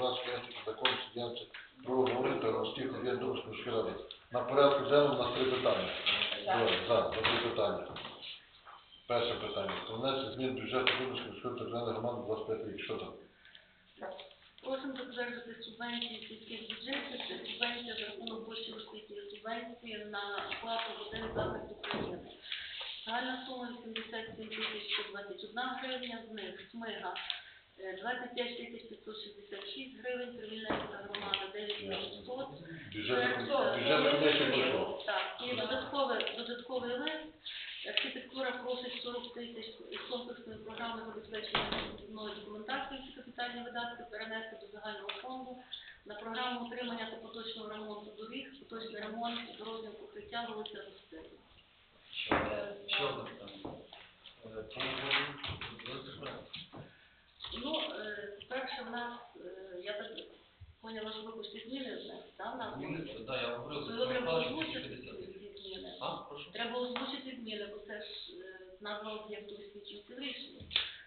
Державської закону студентів про говорити Ростів Єдинської міської ради. На порядку денному у нас три питання. Добре, за три питання. Перше питання. Про внесення змін до бюджету Вінницької міської територіальної громади 25 рік. Що там? Просимо затвердити субвенції сільських бюджетів, це субвенція за рахунок коштів освітньої субвенції на оплату годин захисту України. Загальна сума 87 тисяч 121 гривня, з них СМИГА 25 тисяч 566 гривень, Кривільнецька громада 9800. Бюджет, Це, бюджет комісії е, пройшло. Так, і додатковий, додатковий лист. Архітектура просить 40 тисяч із комплексної програми забезпечення нової документації ці капітальні видатки перенести до загального фонду на програму утримання та поточного ремонту доріг, поточний ремонт дорожнього покриття вулиця Ростина. Ще одне питання. Е, По угоді Ну, в нас, е, я так поняла, що ви хочете зміни так, в нас? Зміни, да, я говорив, То за його треба Михайлович озвучити 250 ці зміни. А, прошу? Треба озвучити зміни, бо це ж е, назва об'єкту освічується в рішенні.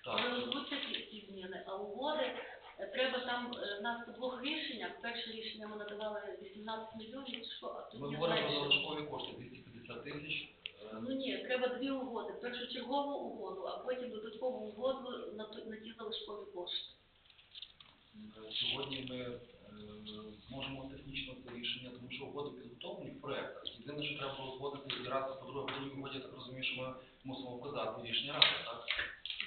Так. Озвучать ці, зміни, а угоди е, треба там е, в нас по двох рішеннях. Перше рішення ми надавали 18 мільйонів, чи що, а тут Ми говоримо про менше. залишкові кошти 250 тисяч. Е, Ну ні, треба дві угоди. Першочергову угоду, а потім додаткову угоду на, то- на ті залишкові кошти. Сьогодні ми е, зможемо технічно це рішення, тому що угоди підготовлені в проєктах. Єдине, що треба узгодити відразу по друге по угоді, я так розумію, що ми мусимо вказати рішення ради, так?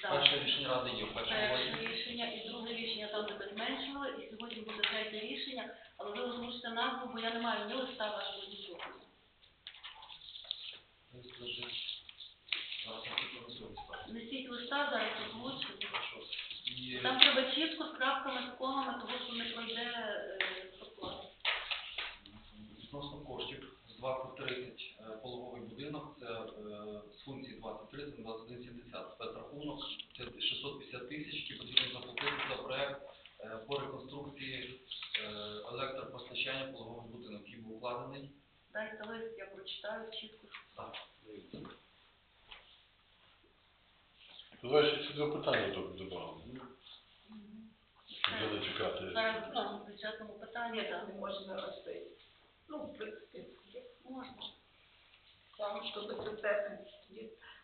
Так. Перше рішення ради є Перше рішення і друге рішення там де зменшили, і сьогодні буде третє рішення, але ви озвучите назву, бо я не маю ні листа вашого нічого. Несіть листа, зараз озвучу. Там треба чітко з крапками, з комами, того, що не пройде е, проплата. Відносно коштів з 2030 е, пологовий будинок, це е, з функції 2030 на 2170 спецрахунок, це 650 тисяч, які потрібно заплатити за проект е, по реконструкції е, електропостачання пологовий будинок, який був укладений. Дайте лист, я прочитаю чітко. Так, дивіться. Давай ще ці два питання до- додамо. Щоб не чекати. Зараз ну, в бюджетному питанні, так. Не можна розпити. Ну, в принципі. Можна. Там, щоб це все.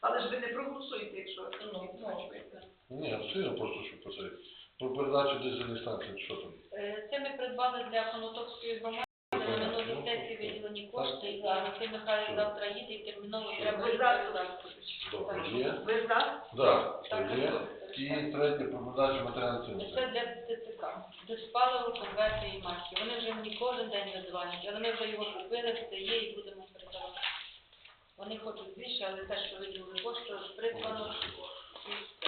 Але ж ви не проголосуєте, якщо ну, відмовуєте. Ні, абсолютно просто, щоб посадити. Про передачу дизельних станцій, що там? Е, Це ми придбали для Конотопської громади, на минулій сесії виділені кошти, і Василь Михайлович завтра їде, і терміново треба Ви за? Добре, є? Ви за? Так, є. І третє про передачу матеріальних Це цінностей. для ТЦК. Диспаливо, конверти і маски. Вони вже мені кожен день видзвонять, але ми вже його купили, все є і будемо передавати. Вони хочуть більше, але те, що виділили кошти, придбано.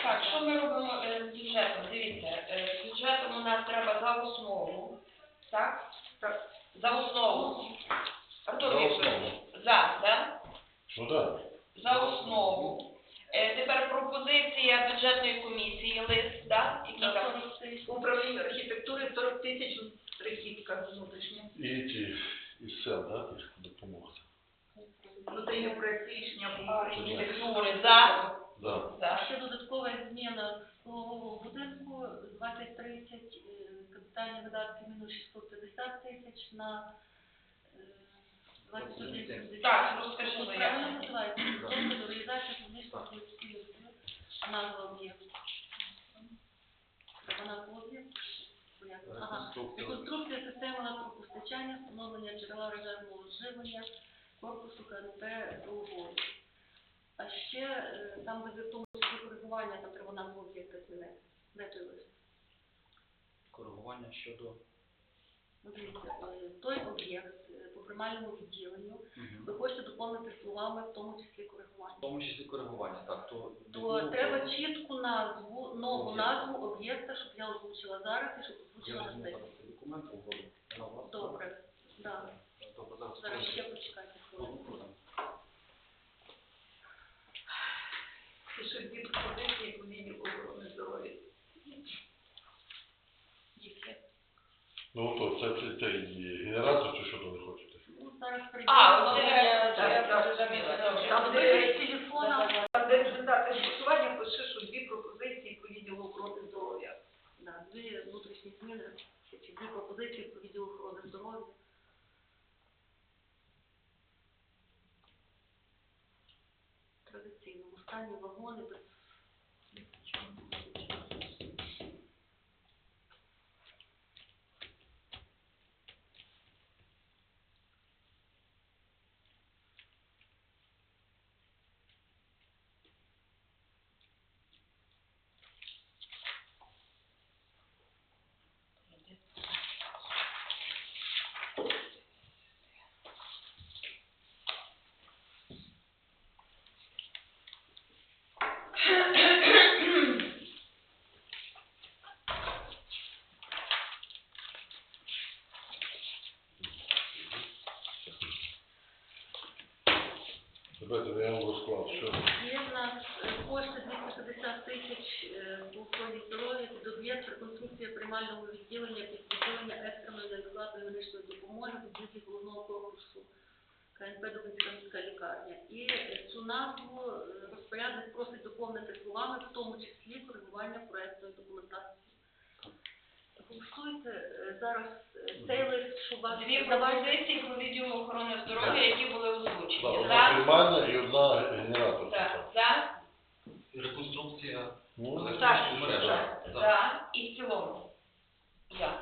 Так, що ми робимо е, з бюджетом? Дивіться, е, з бюджетом у нас треба за основу, так? Так. За основу. Артур За Вікторович, за, так? Ну так. За основу. Е, Тепер пропозиція бюджетної комісії, лист, так? Який там? Управління архітектури 40 тисяч прихідка внутрішня. І ті із сел, так, їх допомогти. Ну, це є проект рішення по Архітектури, за? Да. За. Ще додаткова зміна пологового будинку 2030, е, капітальні видатки мінус 650 тисяч на е, 2170. Так, розкажи, Тут правильно як? називається? Підготовка до реалізації публічних інвестицій, а назва об'єкту. Це вона по об'єкту? Понятно. Ага. Реконструкція системи електропостачання, встановлення джерела резервного живлення, корпусу КНП угоди. А ще е, там, де в тому числі коригування, там треба змінити. Де той лист? Коригування щодо Ну, е, той об'єкт е, по приймальному відділенню, ви хочете доповнити словами, в тому числі коригування. в тому числі коригування, так, то То треба чітку назву, нову назву об'єкта, щоб я озвучила зараз і щоб озвучила на сесії. документ на. Добре, да. Добре, зараз Зараз ще почекайте. Пишуть дві пропозиції по відділу охорони здоров'я. Яке? Ну то це, це, це і генератор чи що то не хочете? Ну. А, оце я- я зрозуміла. Там, де- телефона. Там, де результати голосування, пише, що дві пропозиції по відділу охорони здоров'я. Да, дві внутрішні зміни. тисячі. Дві пропозиції по відділу охорони здоров'я. Традиційно, стані вагони без Давайте вам розклад, що Є в нас е, кошти 250 тисяч е, по здоров'я під об'єкт реконструкція приймального відділення під екстреної невідкладної медичної допомоги в відділі головного корпусу КНП Дубинська міська лікарня. І е, цю назву розпорядник просить доповнити словами, в тому числі коригування проектної документації. Голосуйте е, зараз е, цей лист, що вас Дві пропозиції по відділу охорони здоров'я, які були озвучені. одна За, приймальна і одна генератор. так, за, реконструкція Ну, електричної мережі. за, За. за і в цілому. Я.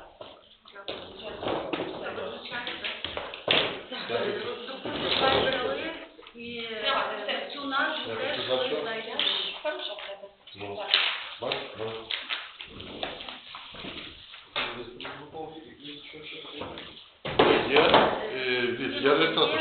Це визначає, так? Так. Допустимо, вайбер лист і е, Давай, все. цю назву Я теж сказав, ви що? знаєте. Хорошо, в тебе. Ну. Так. бач, бач. Є, е, від- є